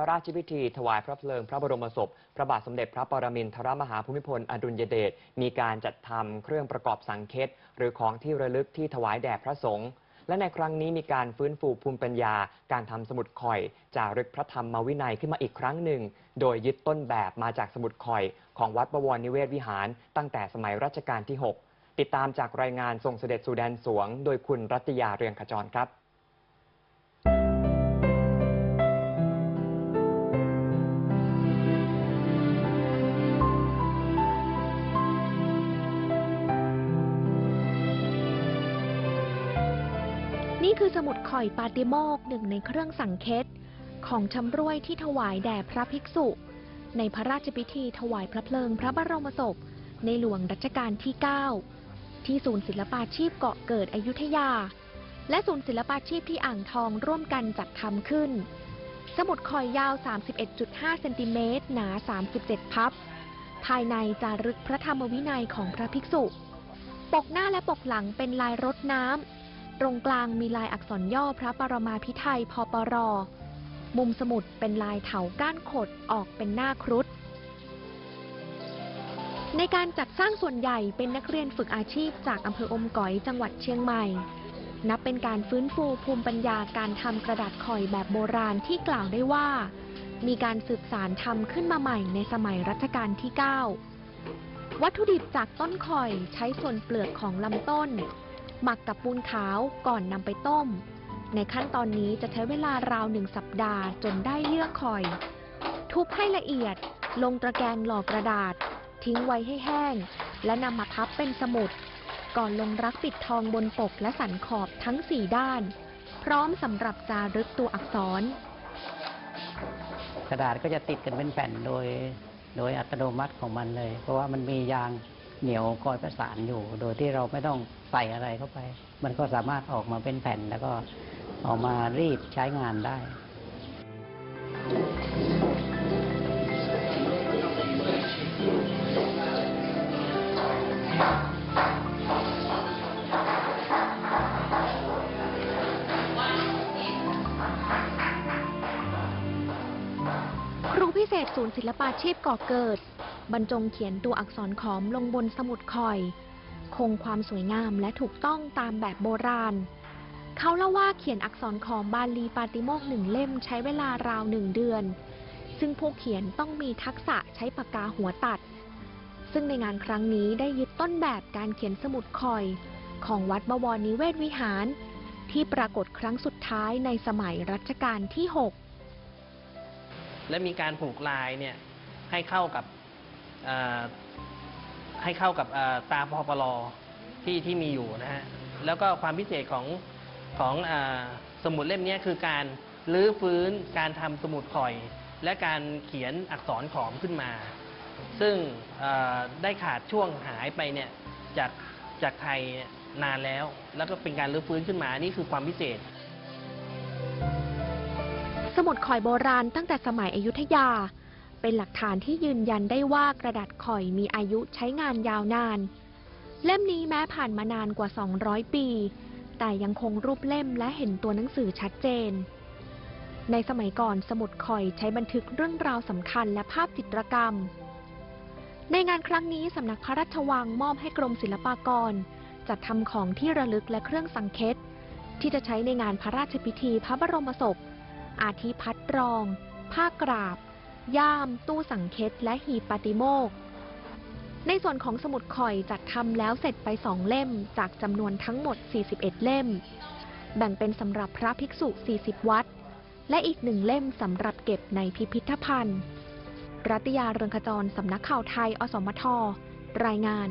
ระราชพิธี ถวายพระเพลิงพระบรมศพ พระบาทสมเด็จพระปรมินทรมหาภูมิพลอดุลยเดชมีการจัดทำเครื่องประกอบสังเคตหรือของที่ระลึกที่ถวายแด่พระสงฆ์และในครั้งนี้มีการฟื้นฟูภูมิปัญญา การทำสมุดข่อยจารึกพระธรรมวินัยขึ้นมาอีกครั้งหนึ่ง โดยยึดต้นแบบมาจากสมุดข่อย ของวัดบวรนิเวศวิหาร ตั้งแต่สมัยรัชกาลที่ 6 ติดตามจากรายงานทรงเสด็จสู่แดนสวง โดยคุณรัตยาเรืองขจรครับ นี่คือสมุดข่อยปาติโมกหนึ่งในเครื่องสังเคตของชำร่วยที่ถวายแด่พระภิกษุ ในพระราชพิธีถวายพระเพลิงพระบรมศพ ในหลวงรัชกาลที่ 9 ที่ศูนย์ศิลปาชีพเกาะเกิดอยุธยา และศูนย์ศิลปาชีพที่อ่างทองร่วมกันจัดทำขึ้น สมุดข่อยยาว 31.5 เซนติเมตรหนา 37 พับ ภายในจารึกพระธรรมวินัยของพระภิกษุ ปกหน้าและปกหลังเป็นลายรดน้ำ ตรงกลางมีลายอักษรย่อพระปรมาภิไธยพปร มุมสมุดเป็นลายเถาก้านขดออกเป็นหน้าครุฑ ในการจัดสร้างส่วนใหญ่เป็นนักเรียนฝึกอาชีพจากอำเภออมก๋อยจังหวัดเชียงใหม่ นับเป็นการฟื้นฟูภูมิปัญญาการทำกระดาษข่อยแบบโบราณที่กล่าวได้ว่า มีการสืบสารทำขึ้นมาใหม่ในสมัยรัชกาลที่ 9 วัตถุดิบจากต้นข่อยใช้ส่วนเปลือกของลำต้น หมักกับปูนขาวก่อนนำไปต้ม ในขั้นตอนนี้จะใช้เวลาราวหนึ่งสัปดาห์จนได้เยื่อข่อย ทุบให้ละเอียด ลงตะแกรงหล่อกระดาษ ทิ้งไว้ให้แห้ง และนำมาพับเป็นสมุด ก่อนลงรักปิดทองบนปกและสันขอบทั้งสี่ด้าน พร้อมสำหรับจารึกตัวอักษร กระดาษก็จะติดกันเป็นแผ่นโดย โดยอัตโนมัติของมันเลย เพราะว่ามันมียาง เหนียวคอยประสานอยู่ โดยที่เราไม่ต้องใส่อะไรเข้าไป มันก็สามารถออกมาเป็นแผ่นแล้วก็ออกมารีดใช้งานได้ครูพิเศษศูนย์ศิลปาชีพก่อเกิด บรรจงเขียนตัวอักษรขอมลงบนสมุดคอย คงความสวยงามและถูกต้องตามแบบโบราณ เขาเล่าว่าเขียนอักษรขอมบาลีปาติโมกข์หนึ่งเล่มใช้เวลาราวหนึ่งเดือน ซึ่งผู้เขียนต้องมีทักษะใช้ปากกาหัวตัด ซึ่งในงานครั้งนี้ได้ยึดต้นแบบการเขียนสมุดคอย ของวัดบวรนิเวศวิหาร ที่ปรากฏครั้งสุดท้ายในสมัยรัชกาลที่ 6 และมีการผูกลายเนี่ยให้เข้ากับ อ่อให้เข้ากับอ่อตาพปลที่ที่มีอยู่นะฮะแล้วก็ความพิเศษของของอสมุดเล่มนี้คือการรื้อฟื้นการทำสมุดข่อย และการเขียนอักษรขอมขึ้นมา ซึ่งอ่อได้ขาดช่วงหายไปเนี่ยจากจากไทยเนี่ยนานแล้ว แล้วก็เป็นการรื้อฟื้นขึ้นมานี่คือความพิเศษ สมุดข่อยโบราณตั้งแต่สมัยอยุธยา เป็นหลักฐานที่ยืนยันได้ว่ากระดาษข่อยมีอายุใช้งานยาวนาน เล่มนี้แม้ผ่านมานานกว่า 200 ปี แต่ยังคงรูปเล่มและเห็นตัวหนังสือชัดเจน ในสมัยก่อนสมุดข่อยใช้บันทึกเรื่องราวสำคัญและภาพจิตรกรรม ในงานครั้งนี้สำนักพระราชวังมอบให้กรมศิลปากร จัดทำของที่ระลึกและเครื่องสังเคตที่จะใช้ในงานพระราชพิธีพระบรมศพ อาทิพัดรอง ผ้ากราบ ย่าม ตู้สังเคตและหีบปาติโมก ในส่วนของสมุดข่อยจัดทำแล้วเสร็จไปสองเล่มจากจำนวนทั้งหมด 41 เล่ม แบ่งเป็นสำหรับพระภิกษุ 40 วัด และอีกหนึ่งเล่มสำหรับเก็บในพิพิธภัณฑ์ รัตยาเรืองขจรสำนักข่าวไทย อสมท รายงาน